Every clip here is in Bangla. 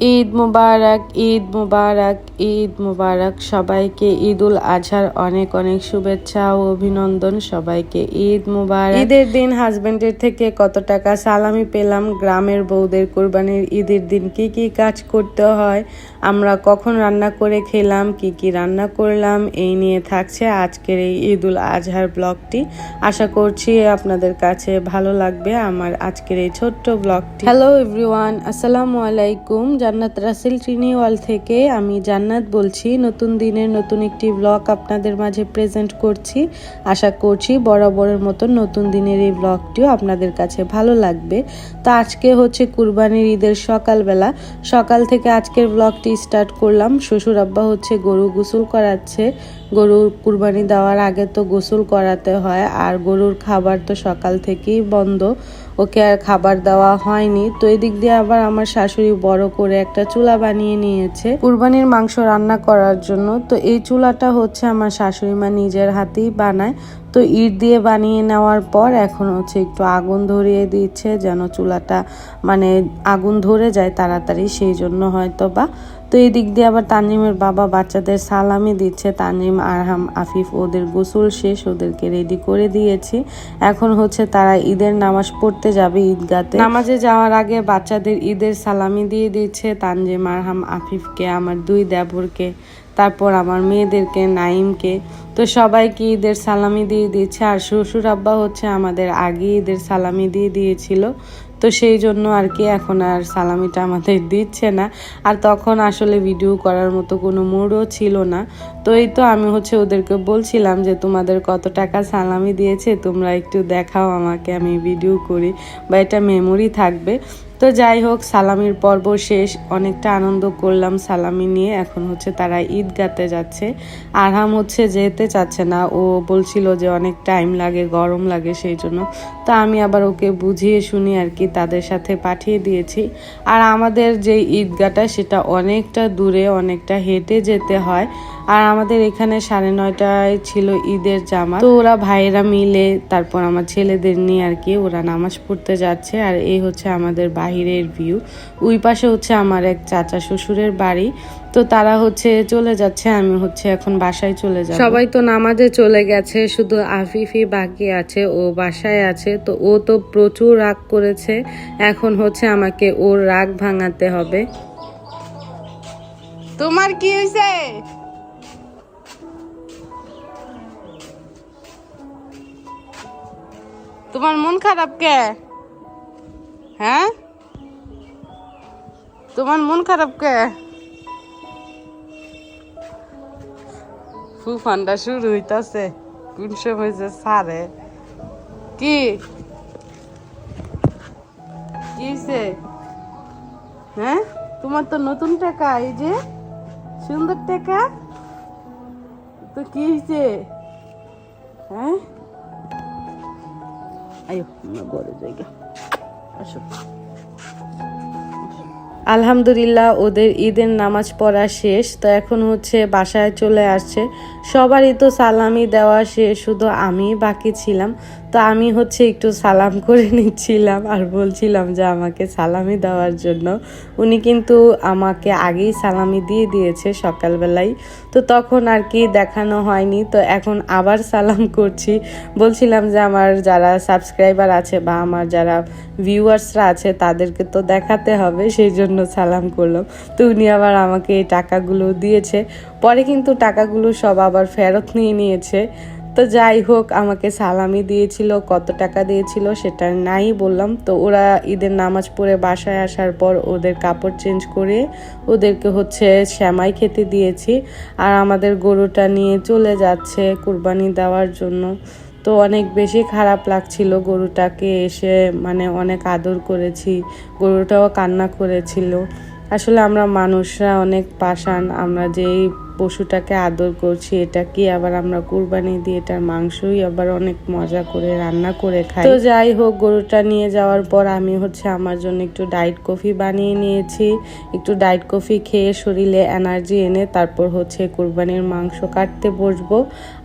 ঈদ মুবারক ঈদ মুবারক ঈদ মুবারক। সবাইকে ঈদ উল আজহার অনেক অনেক শুভেচ্ছা ও অভিনন্দন সবাইকে। ঈদ মুবারক। ঈদের দিন হাজবেন্ডের থেকে কত টাকা সালামি পেলাম? গ্রামের বউদের কোরবানির ঈদের দিন কি কি কাজ করতে হয়? আমরা কখন রান্না করে খেলাম? কি কি রান্না করলাম? এই নিয়ে থাকছে আজকের এই ঈদ উল আজহার ব্লগটি। আশা করছি আপনাদের কাছে ভালো লাগবে আমার আজকের এই ছোট্ট ব্লগটি। হ্যালো এভরিওয়ান আসসালামু আলাইকুম। জান্নাত রাসেল ট্রিনিওয়াল থেকে আমি জান্নাত বলছি। নতুন দিনের নতুন একটি ব্লগ আপনাদের মাঝে প্রেজেন্ট করছি। আশা করছি বরাবরের মতন নতুন দিনের এই ব্লগটিও আপনাদের কাছে ভালো লাগবে। তো আজকে হচ্ছে কুরবানির ঈদের সকালবেলা। সকাল থেকে আজকের ব্লগটি স্টার্ট করলাম। শ্বশুর আব্বা হচ্ছে গরু গোসল করাচ্ছে। গরুর কুরবানি দেওয়ার আগে তো গোসল করাতে হয়। আর গরুর খাবার তো সকাল থেকেই বন্ধ। ওকে আর খাবার দেওয়া হয়নি। তো এদিক দিয়ে আবার আমার শাশুড়ি বড় করে একটা চুলা বানিয়ে নিয়েছে কুরবানির মাংস রান্না করার জন্য। তো এই চুলাটা হচ্ছে আমার শাশুড়ি মা নিজের হাতেই বানায়। তো ইট দিয়ে বানিয়ে নেওয়ার পর এখন হচ্ছে একটু আগুন ধরিয়ে দিচ্ছে, যেন চুলাটা মানে আগুন ধরে যায় তাড়াতাড়ি, সেই জন্য হয়তো বা তো এই দিক দিয়ে আবার তানজিমের বাবা বাচ্চাদের সালামি দিচ্ছে। তানজিম, আরহাম, আফিফ ওদের গোসল শেষ, ওদেরকে রেডি করে দিয়েছি। এখন হচ্ছে তারা ঈদের নামাজ পড়তে যাবে ঈদগাতে। নামাজে যাওয়ার আগে বাচ্চাদের ঈদের সালামি দিয়ে দিচ্ছে। তানজিম, আরহাম, আফিফকে, আমার দুই দেবরকে। তারপর আমার মেয়েদেরকে নাইমকে তো সবাইকে ঈদের সালামি দিয়ে দিচ্ছে আর শ্বশুর আব্বা হচ্ছে আমাদের আগে ঈদের সালামি দিয়ে দিয়েছিল। তো সেই জন্য আর কি এখন আর সালামিটা আমাদের দিচ্ছে না। আর তখন আসলে ভিডিও করার মতো কোনো মুডও ছিল না। তো এই তো আমি হচ্ছে ওদেরকে বলছিলাম যে, তোমাদের কত টাকা সালামি দিয়েছে? তোমরা একটু দেখাও আমাকে, আমি ভিডিও করি। বা এটা মেমোরি থাকবে। তো যাই হোক, সালামির পর্ব শেষ। অনেকটা আনন্দ করলাম সালামি নিয়ে। এখন হচ্ছে তারা ঈদ গাতে যাচ্ছে। আরহাম হচ্ছে যেতে চাচ্ছে না। ও বলছিল যে অনেক টাইম লাগে, গরম লাগে সেই জন্য। তো আমি আবার ওকে বুঝিয়ে শুনি আর কি, তাদের সাথে পাঠিয়ে দিয়েছি। আর আমাদের যে ঈদগাটা, সেটা অনেকটা দূরে, অনেকটা হেঁটে যেতে হয়। আর আমাদের এখানে সাড়ে নয়টায় ছিল ঈদের জামা তো ওরা ভাইয়েরা মিলে তারপর আমার ছেলেদের নিয়ে আর কি ওরা নামাজ পড়তে যাচ্ছে। আর এই হচ্ছে আমাদের বাহিরের ভিউ ওই পাশে হচ্ছে আমার এক চাচা শ্বশুরের বাড়ি। তো তারা হচ্ছে চলে যাচ্ছে আমি হচ্ছে এখন বাসায় চলে যাব। সবাই তো নামাজে চলে গেছে শুধু আফিফি বাকি আছে ও বাসায় আছে। তো ও তো প্রচুর রাগ করেছে এখন হচ্ছে আমাকে ওর রাগ ভাঙাতে হবে। তোমার কি হয়েছে তোমার মন খারাপ কে? হ্যাঁ? তোমার মন খারাপ কে? ফুফানটা শুরু হইতাছে। কোন সময় যে সারে? কি? কি হইছে? হ্যাঁ? তোমার তো নতুন টাকা, এই যে সুন্দর টাকা। তো কি হ্যাঁ? আলহামদুলিল্লাহ, ওদের ঈদের নামাজ পড়া শেষ, তো এখন হচ্ছে বাসায় চলে আসছে। সবারই তো সালামি দেওয়া শেষ, শুধু আমি বাকি ছিলাম। তো আমি হচ্ছে একটু সালাম করে নিচ্ছিলাম আর বলছিলাম যে আমাকে সালামি দেওয়ার জন্য। উনি কিন্তু আমাকে আগেই সালামি দিয়ে দিয়েছে সকালবেলায়। তো তখন আর কি দেখানো হয়নি, তো এখন আবার সালাম করছি। বলছিলাম যে আমার যারা সাবস্ক্রাইবার আছে বা আমার যারা ভিউয়ার্সরা আছে তাদেরকে তো দেখাতে হবে, সেই জন্য সালাম করলাম। তো উনি আবার আমাকে এই টাকাগুলো দিয়েছে। পরে কিন্তু টাকাগুলো সব আবার ফেরত নিয়ে নিয়েছে। তো যাই হোক, আমাকে সালামি দিয়েছিল, কত টাকা দিয়েছিল সেটা নাই বললাম। তো ওরা ঈদের নামাজ পড়ে বাসায় আসার পর ওদের কাপড় চেঞ্জ করে ওদেরকে হচ্ছে শ্যামাই খেতে দিয়েছি। আর আমাদের গরুটা নিয়ে চলে যাচ্ছে কুরবানি দেওয়ার জন্য। তো অনেক বেশি খারাপ লাগছিল গরুটাকে এসে মানে অনেক আদর করেছি। গরুটাও কান্না করেছিল। আসলে আমরা মানুষরা অনেক পাষাণ, আমরা যেই পশুটাকে আদর করছি, এটা কি আবার আমরা কুরবানি দিয়ে এটার মাংসই আবার অনেক মজা করে, রান্না করে খাই? তো যাই হোক, গরুটা নিয়ে যাওয়ার পর আমি হচ্ছে আমার জন্য একটু ডাইট কফি বানিয়ে নিয়েছি। একটু ডাইট কফি খেয়ে শরীরে এনার্জি এনে তারপর হচ্ছে কুরবানির মাংস কাটতে বসবো।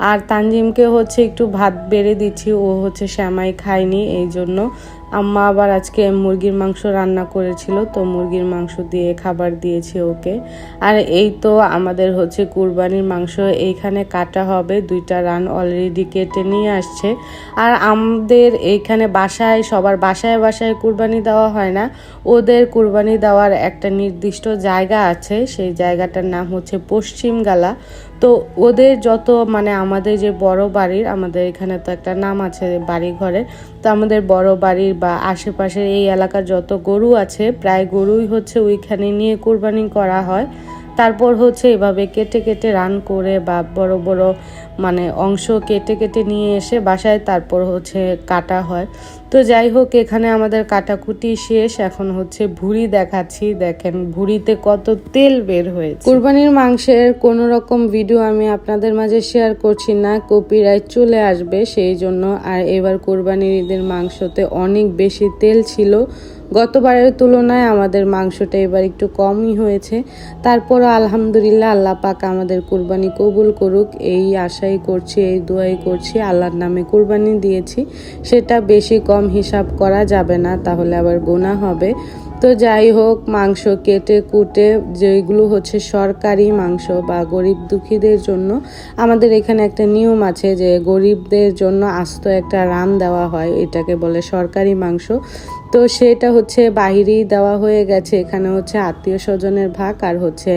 আর তানজিমকে হচ্ছে একটু ভাত বেড়ে দিচ্ছি, ও হচ্ছে শ্যামাই খায়নি এই জন্য আম্মা আবার আজকে মুরগির মাংস রান্না করেছিল, তো মুরগির মাংস দিয়ে খাবার দিয়েছে ওকে। আর এই তো আমাদের হচ্ছে কুরবানির মাংস, এইখানে কাটা হবে, দুইটা রান অলরেডি কেটে নিয়ে আসছে। আর আমাদের এইখানে বাসায়, সবার বাসায় বাসায় কুরবানি দেওয়া হয় না, ওদের কুরবানি দেওয়ার একটা নির্দিষ্ট জায়গা আছে, সেই জায়গাটার নাম হচ্ছে পশ্চিম গালা তো ওদের যত মানে আমাদের যে বড় বাড়ির, আমাদের এখানে তো একটা নাম আছে বাড়ি ঘরে তো আমাদের বড় বাড়ির বা আশেপাশের এই এলাকার যত গরু আছে, প্রায় গরুই হচ্ছে ওইখানে নিয়ে কোরবানি করা হয়। তারপর হচ্ছে এভাবে কেটে কেটে রান করে বা বড় বড় মানে অংশ কেটে কেটে নিয়ে এসে বাসায় তারপর হচ্ছে কাটা হয়। তো যাই হোক, এখানে আমাদের কাটাকুটি শেষ। এখন হচ্ছে ভুড়ি দেখাচ্ছি। দেখেন, ভুড়িতে কত তেল বের হয়েছে। কুরবানির মাংসের কোনো রকম ভিডিও আমি আপনাদের মাঝে শেয়ার করছি না। কপিরাইট চলে আসবে, সেই জন্য। আর এবার কোরবানির ঈদের মাংসতে অনেক বেশি তেল ছিল। গতবারের তুলনায় আমাদের মাংসটা এবার একটু কমই হয়েছে। তারপরও আলহামদুলিল্লাহ আল্লাহ পাক আমাদের কুরবানি কবুল করুক। এই আশাই করছি, এই দোয়াই করছি, আল্লাহর নামে কুরবানি দিয়েছি। সেটা বেশি কম হিসাব করা যাবে না তাহলে আবার গোনা হবে। তো যাই হোক, মাংস কেটে কুটে যেগুলো হচ্ছে সরকারি মাংস বা গরিব দুঃখীদের জন্য, আমাদের এখানে একটা নিয়ম আছে যে গরিবদের জন্য আস্ত একটা রান দেওয়া হয়, এটাকে বলে সরকারি মাংস। তো সেটা হচ্ছে বাহিরেই দেওয়া হয়ে গেছে, এখানে হচ্ছে আত্মীয় স্বজনের ভাগ আর হচ্ছে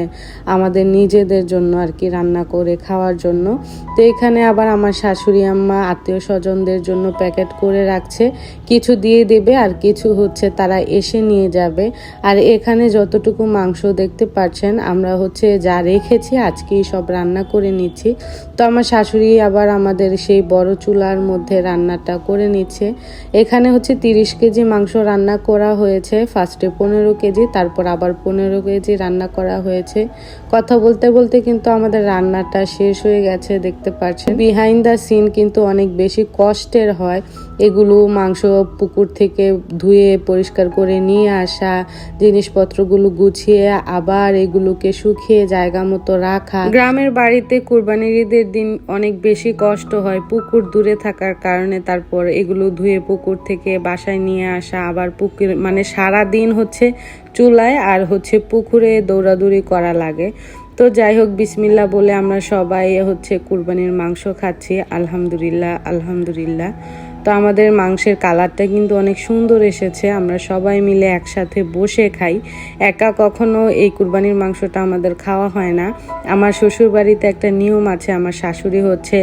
আমাদের নিজেদের জন্য আর কি রান্না করে খাওয়ার জন্য। তো এখানে আবার আমার শাশুড়ি আম্মা আত্মীয় স্বজনদের জন্য প্যাকেট করে রাখছে, কিছু দিয়ে দেবে আর কিছু হচ্ছে তারা এসে নিয়ে যাবে। আর এখানে যতটুকু মাংস দেখতে পাচ্ছেন, আমরা হচ্ছে যা রেখেছি, আজকেই সব রান্না করে নিচ্ছি। তো আমার শাশুড়ি আবার আমাদের সেই বড় চুলার মধ্যে রান্নাটা করে নিচ্ছে। এখানে হচ্ছে তিরিশ কেজি মাংস রান্না করা হয়েছে। ফার্স্টে পনেরো কেজি, তারপর আবার পনেরো কেজি রান্না করা হয়েছে। কথা বলতে বলতে কিন্তু আমাদের রান্নাটা শেষ হয়ে গেছে, দেখতে পাচ্ছেন। বিহাইন্ড দ্য সিন কিন্তু অনেক বেশি কষ্টের হয়। এগুলো মাংস পুকুর থেকে ধুয়ে পরিষ্কার করে নিয়ে আসা, জিনিসপত্রগুলো গুছিয়ে আবার এগুলোকে শুকিয়ে জায়গা মতো রাখা। গ্রামের বাড়িতে কুরবানির ঈদের দিন অনেক বেশি কষ্ট হয় পুকুর দূরে থাকার কারণে। তারপর এগুলো ধুয়ে পুকুর থেকে বাসায় নিয়ে আসা, আবার পুকুর মানে সারা দিন হচ্ছে চুলায় আর হচ্ছে পুকুরে দৌড়াদৌড়ি করা লাগে। তো যাই হোক বিসমিল্লা বলে আমরা সবাই হচ্ছে কুরবানির মাংস খাচ্ছি। আলহামদুলিল্লাহ আলহামদুলিল্লাহ। তো আমাদের মাংসের কালারটা কিন্তু অনেক সুন্দর এসেছে। আমরা সবাই মিলে একসাথে বসে খাই। একা কখনো এই কুরবানির মাংসটা আমাদের খাওয়া হয় না। আমার শ্বশুর বাড়িতে একটা নিয়ম আছে, আমার শাশুড়ি হচ্ছে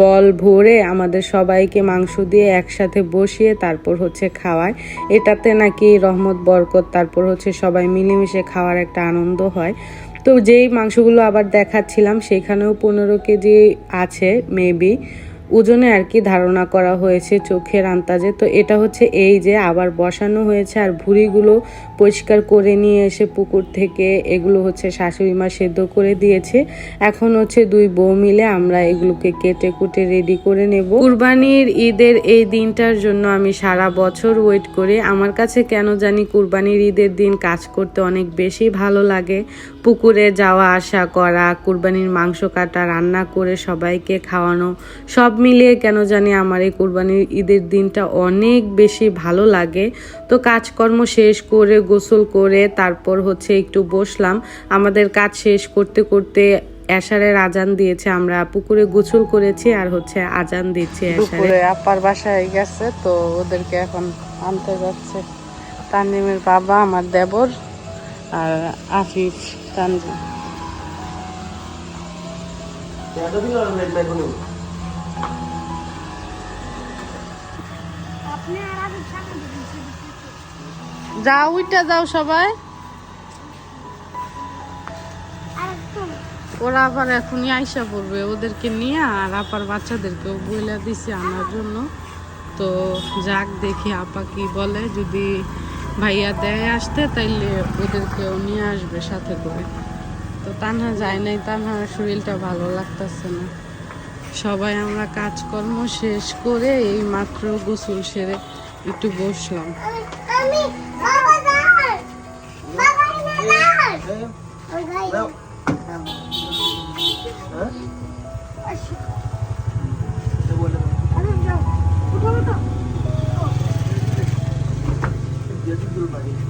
বল ভরে আমাদের সবাইকে মাংস দিয়ে একসাথে বসিয়ে তারপর হচ্ছে খাওয়ায়। এটাতে নাকি রহমত, বরকত, তারপর হচ্ছে সবাই মিলেমিশে খাওয়ার একটা আনন্দ হয়। তো যেই মাংসগুলো আবার দেখাচ্ছিলাম, সেখানেও পনেরো কেজি আছে মেবি ওজনে আর কি ধারণা করা হয়েছে চোখের আন্তাজে তো এটা হচ্ছে এই যে আবার বসানো হয়েছে আর ভুড়িগুলো পরিষ্কার করে নিয়ে এসে পুকুর থেকে এগুলো হচ্ছে শাশুড়ি মা সেদ্ধ করে দিয়েছে। এখন হচ্ছে দুই বউ মিলে আমরা এগুলোকে কেটে কুটে রেডি করে নেব। কুরবানির ঈদের এই দিনটার জন্য আমি সারা বছর ওয়েট করি। আমার কাছে কেন জানি কুরবানির ঈদের দিন কাজ করতে অনেক বেশি ভালো লাগে। পুকুরে যাওয়া, আসা, করা, কুরবানির মাংস কাটা, রান্না করে সবাইকে খাওয়ানো, সব মিলিয়ে কেন জানি আমার এই কুরবানির ঈদের দিনটা অনেক বেশি ভালো লাগে। তো কাজকর্ম শেষ করে গোসল করে তারপর হচ্ছে একটু বসলাম। আমাদের কাজ শেষ করতে করতে এশারের আজান দিয়েছে আমরা পুকুরে গোসল করেছি আর হচ্ছে আজান দিচ্ছে এশারে। আপার বাসায় গেছে তো ওদেরকে এখন আনতে যাচ্ছে। তানজিমের বাবা আমার দেবর আর আফিফ তানজিম যাও, উইটা যাও সবাই। ওরা আবার এখনই আইসা পড়বে, ওদেরকে নিয়ে আর আপার বাচ্চাদেরকেও বইলা দিছি আনার জন্য। তো যাক, দেখি আপা কি বলে। যদি ভাইয়া দেয় আসতে, তাইলে ওদেরকেও নিয়ে আসবে সাথে করে। তো তানহা যায় নাই, তানহার শরীরটা ভালো লাগতেছে না। সবাই আমরা কাজকর্ম শেষ করে এই মাত্র গোসল সেরে একটু বসলাম।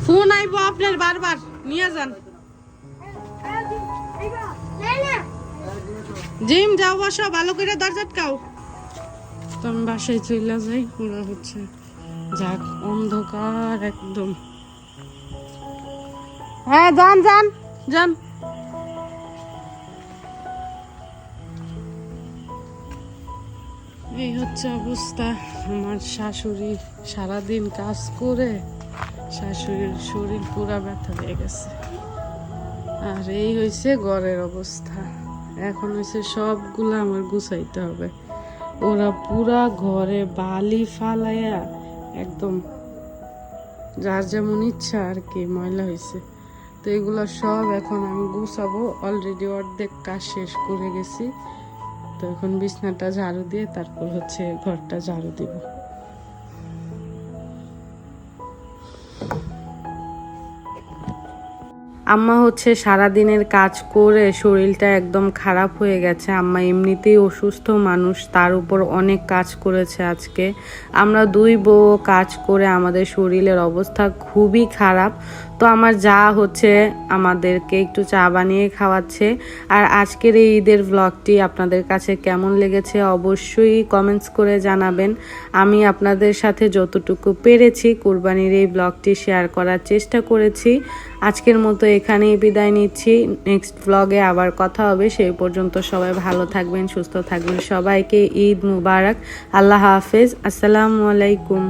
ফোন আইবো আপনার বারবার, নিয়ে যান। জিম, যাও, বসো, ভালো করে দরজা আটকাও। তো আমি বাসায় চলে যাই, পুরো হচ্ছে যাক অন্ধকার একদম। হ্যাঁ যান যান যান। এই হচ্ছে অবস্থা আমার শাশুড়ি সারাদিন কাজ করে, শাশুড়ির শরীর পুরা ব্যথা হয়ে গেছে। আর এই হয়েছে ঘরের অবস্থা। এখন হচ্ছে সবগুলো আমার গুছাইতে হবে। ওরা পুরা ঘরে বালি ফালাইয়া একদম যার যেমন ইচ্ছা আর কি ময়লা হয়েছে তো এগুলো সব এখন আমি গুছাবো। অলরেডি অর্ধেক কাজ শেষ করে গেছি। তো এখন বিছনাটা ঝাড়ু দিয়ে তারপর হচ্ছে ঘরটা ঝাড়ু দিব। আম্মা হচ্ছে সারা দিনের কাজ করে শরীরটা একদম খারাপ হয়ে গেছে। আম্মা এমনিতেই অসুস্থ মানুষ, তার উপর অনেক কাজ করেছে আজকে। আমরা দুই বউ কাজ করে আমাদের শরীরের অবস্থা খুবই খারাপ। তো আমার যা হচ্ছে আমাদেরকে একটু চা বানিয়ে খাওয়াচ্ছে। আর আজকের এই ঈদের ব্লগটি আপনাদের কাছে কেমন লেগেছে অবশ্যই কমেন্টস করে জানাবেন। আমি আপনাদের সাথে যতটুকু পেরেছি কুরবানির এই ব্লগটি শেয়ার করার চেষ্টা করেছি। আজকের মতো এখানেই বিদায় নিচ্ছি। নেক্সট ব্লগে আবার কথা হবে। সেই পর্যন্ত সবাই ভালো থাকবেন, সুস্থ থাকবেন। সবাইকে ঈদ মুবারক। আল্লাহ হাফেজ। আসসালামু আলাইকুম।